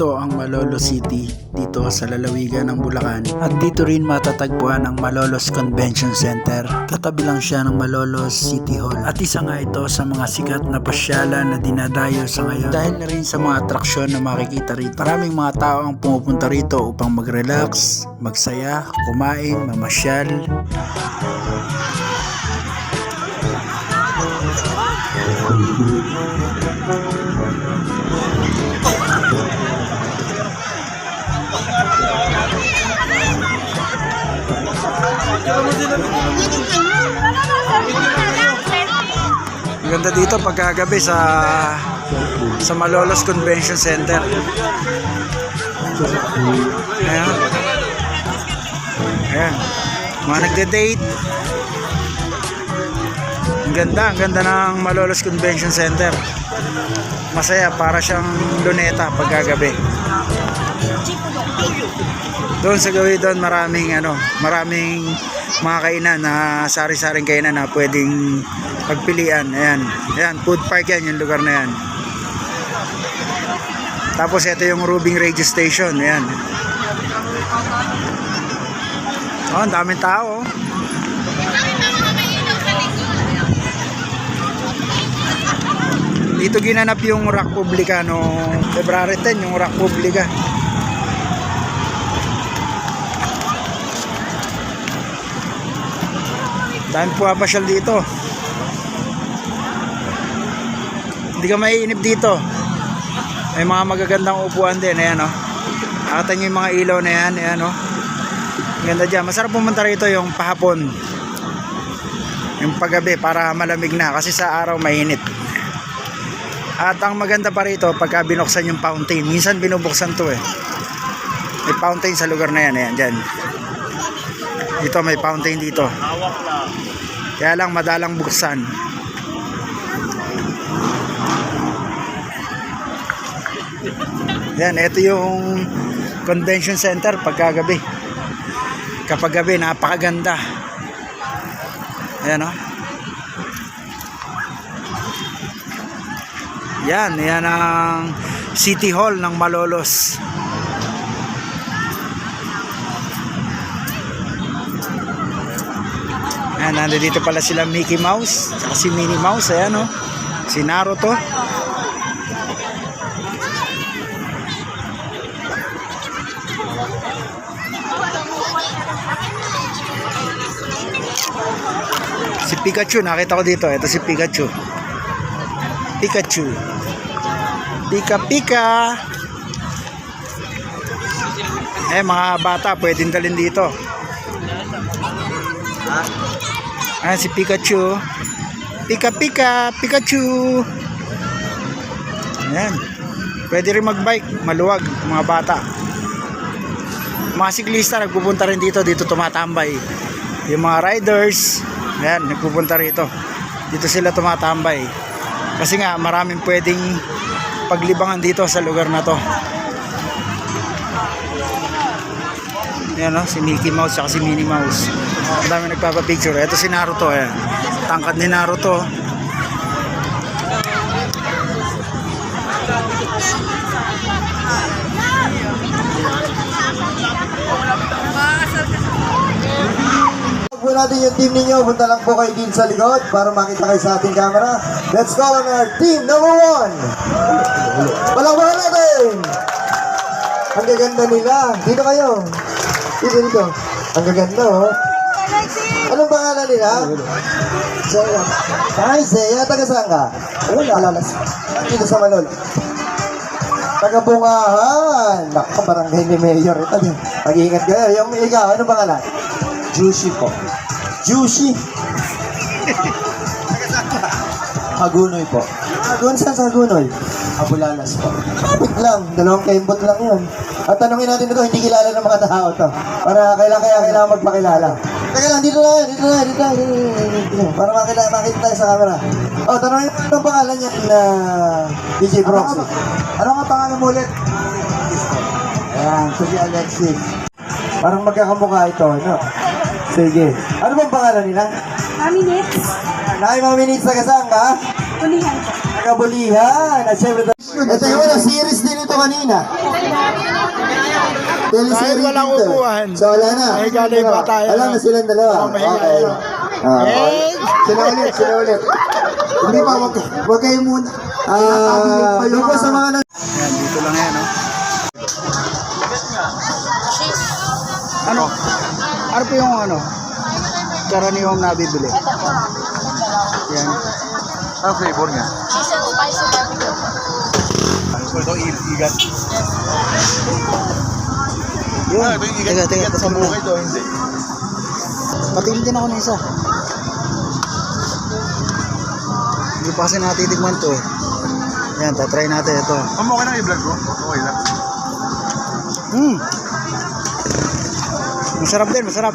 Ito ang Malolo City dito sa lalawigan ng Bulacan at dito rin matatagpuan ang Malolos Convention Center. Katabi lang siya ng Malolos City Hall at isa nga ito sa mga sikat na pasyalan na dinadayo sa ngayon dahil na rin sa mga atraksyon na makikita rito. Maraming mga tao ang pumupunta rito upang mag-relax, magsaya, kumain, mamasyal. Ang ganda dito pagkagabi sa sa Malolos Convention Center. Ayan. Ayan. Mga nagde-date. Ang ganda, ang ganda ng Malolos Convention Center. Masaya, para siyang luneta pagkagabi. Doon sa gawin doon maraming ano, maraming mga kainan na sari-saring kainan na pwedeng pagpilian. Ayan. Ayan, food park yan, yung lugar na yan. Tapos ito yung Rubing Radio Station. Ayan. Oh, ang daming tao. oh. Dito ginanap yung Rock Publica noong February 10, yung Rock Publica. Dahil pumapasyal dito. Hindi ka maiinip dito. May mga magagandang upuan din. Ayan o. Oh. Nakita nyo yung mga ilaw na yan. Ayan o. Oh. Ganda dyan. Masarap pumunta rito yung pahapon. Yung paggabi para malamig na. Kasi sa araw mainit. At ang maganda pa rito pagka binuksan yung fountain. Minsan binubuksan to eh. May fountain sa lugar na yan. Ayan dyan. Dito may fountain dito. Kaya lang madalang buksan. Yan, ito yung convention center pagkagabi. Kapag gabi, napakaganda. Ayan o. Yan, yan ang City Hall ng Malolos. Ayan, nandito pala sila Mickey Mouse, saka si Minnie Mouse, ayan o. Si Naruto. Si Pikachu, nakita ko dito. Ito si Pikachu. Pikachu. Pika Pika. Eh, mga bata, pwedeng dalhin dito. Ayan si Pikachu. Pika Pika, Pikachu. Ayan. Pwede rin magbike, maluwag, mga bata. Mga siklista nagpupunta rin dito, dito tumatambay. Yung mga riders, ayan, nagpupunta rito. Dito sila tumatambay. Kasi nga, maraming pwedeng paglibangan dito sa lugar na to. Ayan o, si Mickey Mouse at si Minnie Mouse. Ang dami nagpapapicture. Ito si Naruto. Ayan. Tangkad ni Naruto. po natin yung team ninyo. Punta lang po kayo din sa likod para makita kayo sa ating camera. Let's call on our team number one. Palakpakan natin. Ang gaganda nila. Dito kayo. Dito, dito. Ang gaganda, oh. Anong pangalan nila? Zeya. Hi, Zeya. Taga saan ka? Wala. Alalas. Dito sa Manol. Taga Bungahan. Naku, barangay ni Mayor. Ito din. Mag-iingat kayo. Yung ikaw, anong pangalan? Juicy po. Juicy. Hagunoy po. Hagunoy saan sa Hagunoy? Abulalas po. Lang. Dalawang kembot lang yun. At tanongin natin ito, hindi kilala ng mga tao to. Para kailangan kaya kailangan magpakilala. Teka lang, dito na, dito na, dito na, dito na. Para makita, makita tayo sa camera. Oh, tanongin mo anong pangalan niya na DJ Broxy. Ano nga pangalan mo ulit? Ayan, so si Alexis. Parang magkakamukha ito, no? Sige. Ano bang pangalan nila? Mami Nits, Nay, mga minutes na kasama ka? Ulihan po. Nagabulihan. At syempre, Ito yung wala, series din ito kanina. Dahil walang upuan. So wala na. May galing pa tayo. Alam na silang dalawa. Oh, mahiga Okay. Ah, Eh! Sila ulit, sila ulit. Hindi pa, wag, wag kayo muna. Ah, doon po sa mga nag... Ayan, dito lang yan, no? Ano? Ano po yung ano? Karaniwang nabibili? Yan. Ano flavor niya? Cheese and spicy barbecue. Ano ito? Igat. Yun. Ah, ito yung igat. Teka, teka, igat sa na. ito, hindi. Patingin din ako ng isa. Hindi pa kasi natitigman to eh. Yan, tatry natin ito. Ma'am, okay lang i-vlog ko? Okay lang. Hmm. Masarap din, masarap.